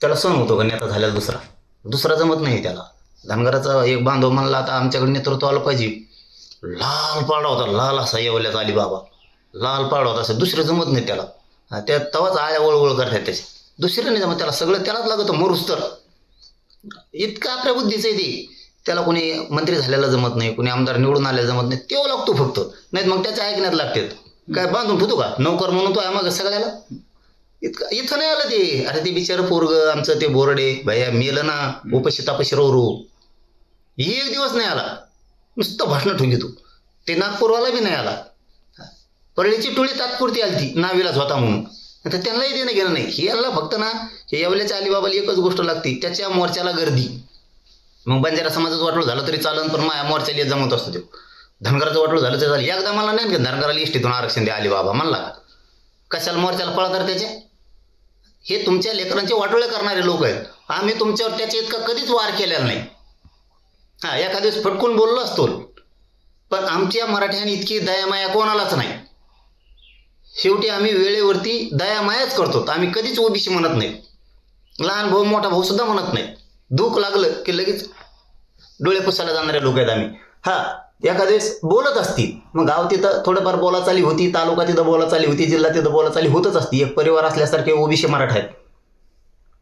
त्याला सण होतो का? नेता झाल्याला दुसरा. दुसरा जमत नाही त्याला. धनगराचा एक बांधव म्हणला आता आमच्याकडे नेतृत्व आलं पाहिजे. लाल पाडा होता. लाल असा येवल्याचा अली बाबा लाल पाडा होता. असं दुसरं जमत नाही त्याला. त्या तवाच आळ्या वळवळ करतात त्याचे दुसरं नाही जमत त्याला. सगळं त्यालाच लागतं मरुस तर इतकं आपल्या बुद्धीचं आहे ते. त्याला कोणी मंत्री झालेला जमत नाही कोणी आमदार निवडून आलेला जमत नाही. तेव्हा लागतो फक्त. नाहीत मग त्याच्या ऐकण्यात लागतात. काय बांधून ठेवतो का? नोकर म्हणून तो आहे मग सगळ्याला. इतकं इथं नाही आलं ते. अरे ते बिचारं पोरग आमचं ते बोरडे. भैया मेलं ना उपशी तापाशी रो एक दिवस नाही आला. नुसतं भाषणं ठेवून घेतो. ते नागपूरवाला बी नाही आला. परळीची टोळी तात्पुरती आली ती नावीलाच होता म्हणून. तर त्यांनाही देणं घेणं नाही. हे याला फक्त ना हे यावल्याच्या अलिबाबाला एकच गोष्ट लागते त्याच्या मोर्चाला गर्दी. मग बंजारा समाजाचं वाटलं झालं तरी चालन पण माया मोर्चाला जमत असतो तो. धनगराचं वाटलं झालं तरी झालं एकदा मला नाही धनगराला इष्टीतून आरक्षण द्या अलिबाबा म्हणला. कशाला मोर्चाला पळा तर त्याच्या? हे तुमच्या लेकरांचे वाटोळे करणारे लोक आहेत. आम्ही तुमच्यावर त्याचे इतका कधीच वार केलेला नाही. हा एखाद्या दिवस फटकून बोललो असतो. पण आमच्या मराठ्यांनी इतकी दयामाया कोणालाच नाही. शेवटी आम्ही वेळेवरती दयामायाच करतो. आम्ही कधीच ओबीसी म्हणत नाही. लहान भाऊ मोठा भाऊ सुद्धा म्हणत नाही. दुःख लागलं की लगेच डोळे पुसायला जाणारे लोक आहेत आम्ही. हा एखाद्या वेळेस बोलत असतील. मग गाव तिथं थोडंफार बोला चाली होती तालुका तिथं बोला चाली होती जिल्हा तिथं बोला चाली होतच असती. एक परिवार असल्यासारखे ओबीसी मराठा आहेत.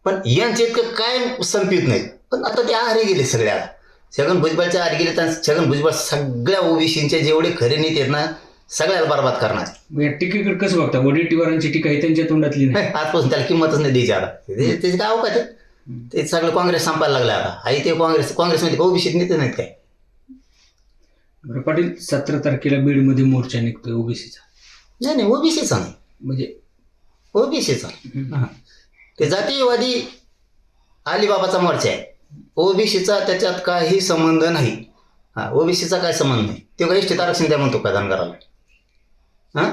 पण यांचे इतकं काय संपित नाही पण आता ते आहारी गेले सगळ्या छगन भुजबळच्या आहारी गेले तर छगन भुजबळ सगळ्या ओबीसींचे जेवढे खरे नेते आहेत ना सगळ्याला बरबाद करणार. टीकेकडे कसं बघता? वडेट्टीवारांची टीका ही त्यांच्या तोंडातली नाही. आजपासून त्याला किंमतच नाही द्यायची आता. त्याचे काय अवकाश आहे? ते? सगळं काँग्रेस संपायला लागलं आता. आई ते काँग्रेस काँग्रेसमध्ये ओबीसीत नेते नाहीत काय? बरं पाटील सतरा तारखेला बीडमध्ये मोर्चा निघतोय ओबीसीचा. नाही नाही ओबीसीचा नाही. म्हणजे? ओबीसीचा. हां. ते जातीयवादी अलिबाबाचा मोर्चा आहे. ओबीसीचा त्याच्यात काही संबंध नाही. हा ओबीसीचा काय संबंध नाही. ते काही आरक्षण द्या म्हणतो का धनगराला हां?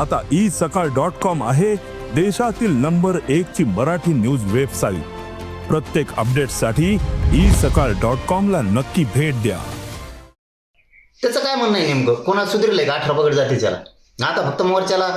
आता ई सकाळ डॉट कॉम आहे देशातील नंबर एक ची मराठी न्यूज वेबसाईट. प्रत्येक अपडेटसाठी ई सकाळ डॉट कॉम ला नक्की भेट द्या. त्याचं काय म्हणणं आहे नेमकं? कोणाला सुधरलंय का अठरा पगड जाते त्याला? आता फक्त मोर्चाला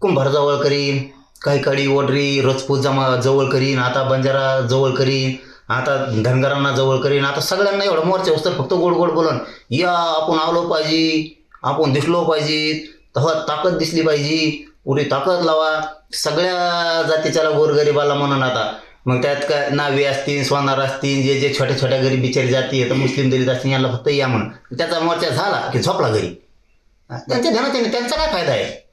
कुंभार जवळ करीन काही कडी ओढरी रजपूत जमा जवळ करीन आता बंजारा जवळ करीन आता धनगरांना जवळ करीन आता सगळ्यांना एवढा मोर्चा तर फक्त गोड गोड बोलन. या आपण आलो पाहिजे आपण दिसलो पाहिजे तेव्हा ताकद दिसली पाहिजे पुरी ताकद लावा सगळ्या जातीच्याला गोरगरिबाला म्हणून आता. मग त्यात काय नावे असतील सोनार असतील जे जे छोट्या छोट्या गरीब बिचारी जाती तर मुस्लिम दलित असतील यांना फक्त या म्हणून. त्याचा मोर्चा झाला की झोपला घरी. त्यांच्या ध्यानात त्यांचा काय फायदा आहे?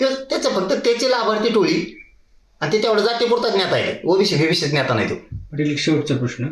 ते त्याचं फक्त त्याची लाभार्थी टोळी. आणि ते तेवढं जातीपुरताच नेता आहे. ओबीसी बीबीसीच ज्ञाता नाही तो. शेवटचा प्रश्न.